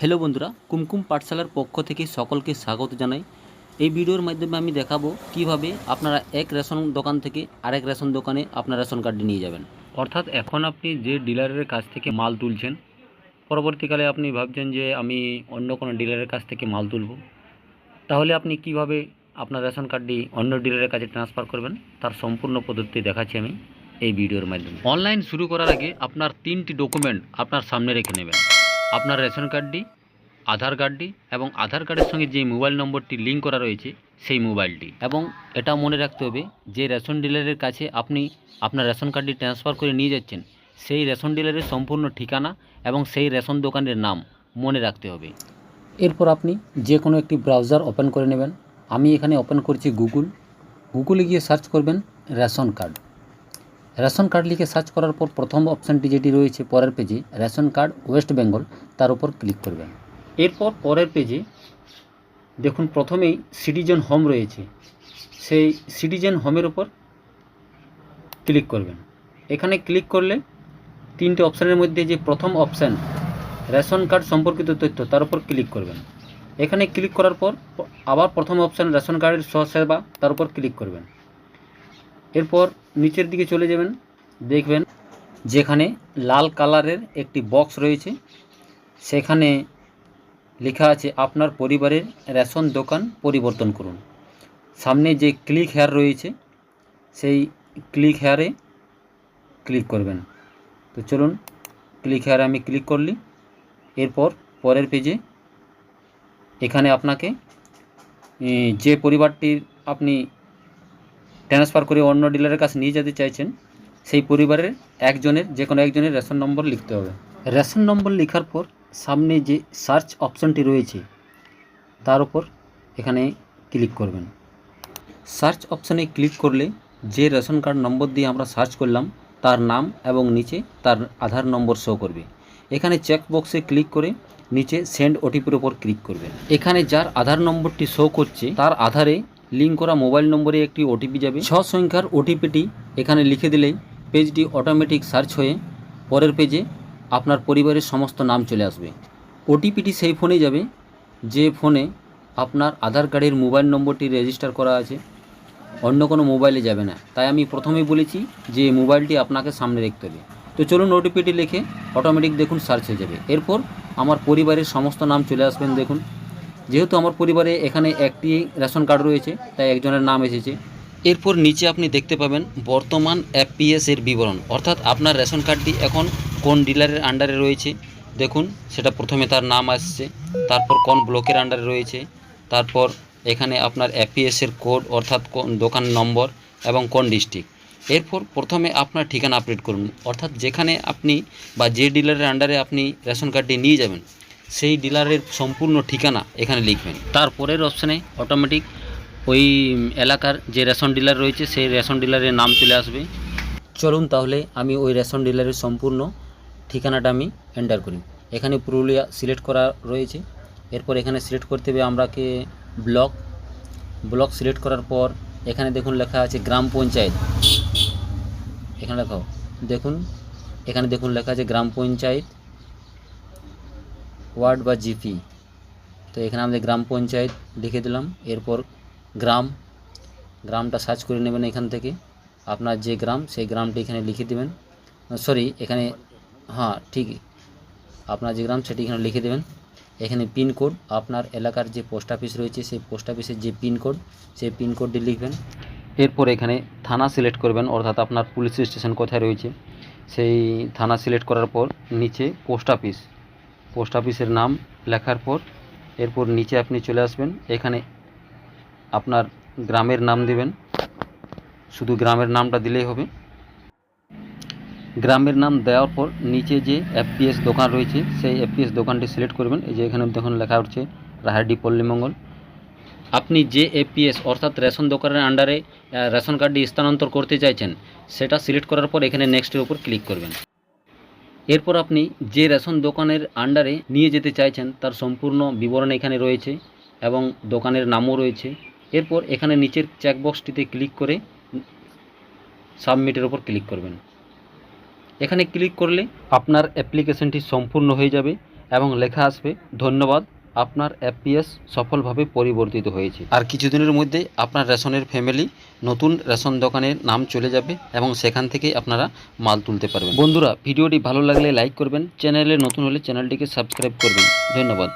Hello বন্ধুরা, কুমকুম পাঠশালার পক্ষ থেকে সকলকে স্বাগত জানাই। এই ভিডিওর মাধ্যমে আমি দেখাবো কীভাবে আপনারা এক রেশন দোকান থেকে আরেক রেশন দোকানে আপনার রেশন কার্ডটি নিয়ে যাবেন। অর্থাৎ এখন আপনি যে ডিলারের কাছ থেকে মাল তুলছেন, পরবর্তীকালে আপনি ভাবছেন যে আমি অন্য কোনো ডিলারের কাছ থেকে মাল তুলব। তাহলে আপনি কীভাবে আপনার রেশন কার্ডটি অন্য ডিলারের কাছে ট্রান্সফার করবেন, তার সম্পূর্ণ পদ্ধতি দেখাচ্ছি আমি এই ভিডিওর মাধ্যমে। অনলাইন শুরু করার আগে আপনার তিনটি ডকুমেন্ট আপনার সামনে রেখে নেবেন। আপনার রেশন কার্ডটি, আধার কার্ডটি এবং আধার কার্ডের সঙ্গে যে মোবাইল নম্বরটি লিঙ্ক করা রয়েছে, সেই মোবাইলটি। এবং এটা মনে রাখতে হবে, যে রেশন ডিলারের কাছে আপনি আপনার রেশন কার্ডটি ট্রান্সফার করে নিয়ে যাচ্ছেন, সেই রেশন ডিলারের সম্পূর্ণ ঠিকানা এবং সেই রেশন দোকানের নাম মনে রাখতে হবে। এরপর আপনি যে কোনো একটি ব্রাউজার ওপেন করে নেবেন। আমি এখানে ওপেন করছি গুগল। গুগলে গিয়ে সার্চ করবেন রেশন কার্ড। রেশন কার্ড লিখে সার্চ করার পর প্রথম অপশানটি যেটি রয়েছে পরের পেজে, রেশন কার্ড ওয়েস্ট বেঙ্গল, তার উপর ক্লিক করবেন। এরপর পরের পেজে দেখুন প্রথমেই সিটিজেন হোম রয়েছে। সেই সিটিজেন হোমের উপর ক্লিক করবেন। এখানে ক্লিক করলে তিনটে অপশানের মধ্যে যে প্রথম অপশান, রেশন কার্ড সম্পর্কিত তথ্য, তার উপর ক্লিক করবেন। এখানে ক্লিক করার পর আবার প্রথম অপশান, রেশন কার্ডের সেবা তার উপর ক্লিক করবেন। এরপর নিচের দিকে চলে যাবেন, দেখবেন যেখানে লাল কালারের একটি বক্স রয়েছে। সেখানে লেখা আছে, আপনার পরিবারের রেশন দোকান পরিবর্তন করুন। সামনে যে ক্লিক হেয়ার রয়েছে, সেই ক্লিক হেয়ারে ক্লিক করবেন। তো চলুন ক্লিক হেয়ারে আমি ক্লিক করলি। এরপর পরের পেজে এখানে আপনাকে যে পরিবারটির আপনি ট্রান্সফার করে অন্য ডিলারের কাছে নিয়ে যেতে চাইছেন, সেই পরিবারের একজনের, যে কোনো একজনের রেশন নম্বর লিখতে হবে। রেশন নম্বর লেখার পর সামনে যে সার্চ অপশানটি রয়েছে, তার উপর এখানে ক্লিক করবেন। সার্চ অপশানে ক্লিক করলে যে রেশন কার্ড নম্বর দিয়ে আমরা সার্চ করলাম, তার নাম এবং নিচে তার আধার নম্বর শো করবে। এখানে চেক বক্সে ক্লিক করে নিচে সেন্ড ওটিপির ওপর ক্লিক করবেন। এখানে যার আধার নম্বরটি শো করছে, তার আধারে লিঙ্ক করা মোবাইল নম্বরে একটি ওটিপি যাবে। ছ সংখ্যার ওটিপিটি এখানে লিখে দিলেই পেজটি অটোমেটিক সার্চ হয়ে পরের পেজে আপনার পরিবারের সমস্ত নাম চলে আসবে। ওটিপিটি সেই ফোনে যাবে, যে ফোনে আপনার আধার কার্ডের মোবাইল নম্বরটি রেজিস্টার করা আছে। অন্য কোনো মোবাইলে যাবে না। তাই আমি প্রথমেই বলেছি যে মোবাইলটি আপনাকে সামনে রাখতে হবে। তো চলুন ওটিপিটি লিখে অটোমেটিক দেখুন সার্চ হয়ে যাবে। এরপর আমার পরিবারের সমস্ত নাম চলে আসবেন, দেখুন। যেহেতু আমার পরিবারে এখানে একটি রেশন কার্ড রয়েছে, তাই একজনের নাম এসেছে। এরপর নিচে আপনি দেখতে পাবেন বর্তমান এফপিএস এর বিবরণ। অর্থাৎ আপনার রেশন কার্ডটি এখন কোন ডিলারের আন্ডারে রয়েছে, দেখুন, সেটা প্রথমে তার নাম আসছে, তারপর কোন ব্লকের আন্ডারে রয়েছে, তারপর এখানে আপনার এফপিএস এর কোড অর্থাৎ কোন দোকান নম্বর এবং কোন ডিস্ট্রিক্ট এরপর প্রথমে আপনার ঠিকানা আপডেট করুন। অর্থাৎ যেখানে আপনি বা যে ডিলারের আন্ডারে আপনি রেশন কার্ডটি নিয়ে যাবেন সেই ডিলারের সম্পূর্ণ ঠিকানা এখানে লিখবেন। তারপরের অপশানে অটোমেটিক ওই এলাকার যে রেশন ডিলার রয়েছে, সেই রেশন ডিলারের নাম চলে আসবে। চলুন তাহলে আমি ওই রেশন ডিলারের সম্পূর্ণ ঠিকানাটা আমি এন্টার করি। এখানে পুরুলিয়া সিলেক্ট করা রয়েছে। এরপর এখানে সিলেক্ট করতে হবে আমরাকে ব্লক ব্লক সিলেক্ট করার পর এখানে দেখুন লেখা আছে গ্রাম পঞ্চায়েত। এখানে লেখাও দেখুন, এখানে দেখুন লেখা আছে গ্রাম পঞ্চায়েত। ওয়ার্ড বা জিপি। তো এখানে আমাদের গ্রাম পঞ্চায়েত লিখে দিলাম। এরপর গ্রাম, গ্রামটা সার্চ করে নেবেন এখান থেকে। আপনার যে গ্রাম, সেই গ্রামটি এখানে লিখে দেবেন। সরি, এখানে হ্যাঁ ঠিকই আপনার যে গ্রাম, সেটি এখানে লিখে দেবেন। এখানে পিনকোড আপনার এলাকার যে পোস্ট অফিস রয়েছে, সেই পোস্ট অফিসের যে পিনকোড সেই পিনকোডটি লিখবেন। এরপর এখানে থানা সিলেক্ট করবেন, অর্থাৎ আপনার পুলিশ স্টেশন কোথায় রয়েছে, সেই থানা সিলেক্ট করার পর নিচে পোস্ট অফিস। পোস্ট অফিসের নাম লেখার পর, এরপর নিচে আপনি চলে আসবেন। এখানে আপনার গ্রামের নাম দেবেন। শুধু গ্রামের নামটা দিলেই হবে। গ্রামের নাম দেওয়ার পর নিচে যে এফপিএস দোকান রয়েছে, সেই এফপিএস দোকানটি সিলেক্ট করবেন। এই যে এখানে দেখুন লেখা উঠছে রাহারডি পল্লীমঙ্গল আপনি যে এপিএস অর্থাৎ রেশন দোকানের আন্ডারে রেশন কার্ডটি স্থানান্তর করতে চাইছেন, সেটা সিলেক্ট করার পর এখানে নেক্সটের উপর ক্লিক করবেন। এরপর আপনি যে রেশন দোকানের আন্ডারে নিয়ে যেতে চাইছেন, তার সম্পূর্ণ বিবরণ এখানে রয়েছে এবং দোকানের নামও রয়েছে। এরপর এখানে নিচের চেকবক্সটিতে ক্লিক করে সাবমিটের ওপর ক্লিক করবেন। এখানে ক্লিক করলে আপনার অ্যাপ্লিকেশনটি সম্পূর্ণ হয়ে যাবে এবং লেখা আসবে, ধন্যবাদ। আপনার এফপিএস সফলভাবে পরিবর্তিত হয়েছে। আর কিছুদিনের মধ্যে আপনার রেশনের ফ্যামিলি নতুন রেশন দোকানের নাম চলে যাবে এবং সেখান থেকে আপনারা মাল তুলতে পারবেন। বন্ধুরা ভিডিওটি ভালো লাগলে লাইক করবেন চ্যানেলে নতুন হলে চ্যানেলটিকে সাবস্ক্রাইব করবেন। ধন্যবাদ।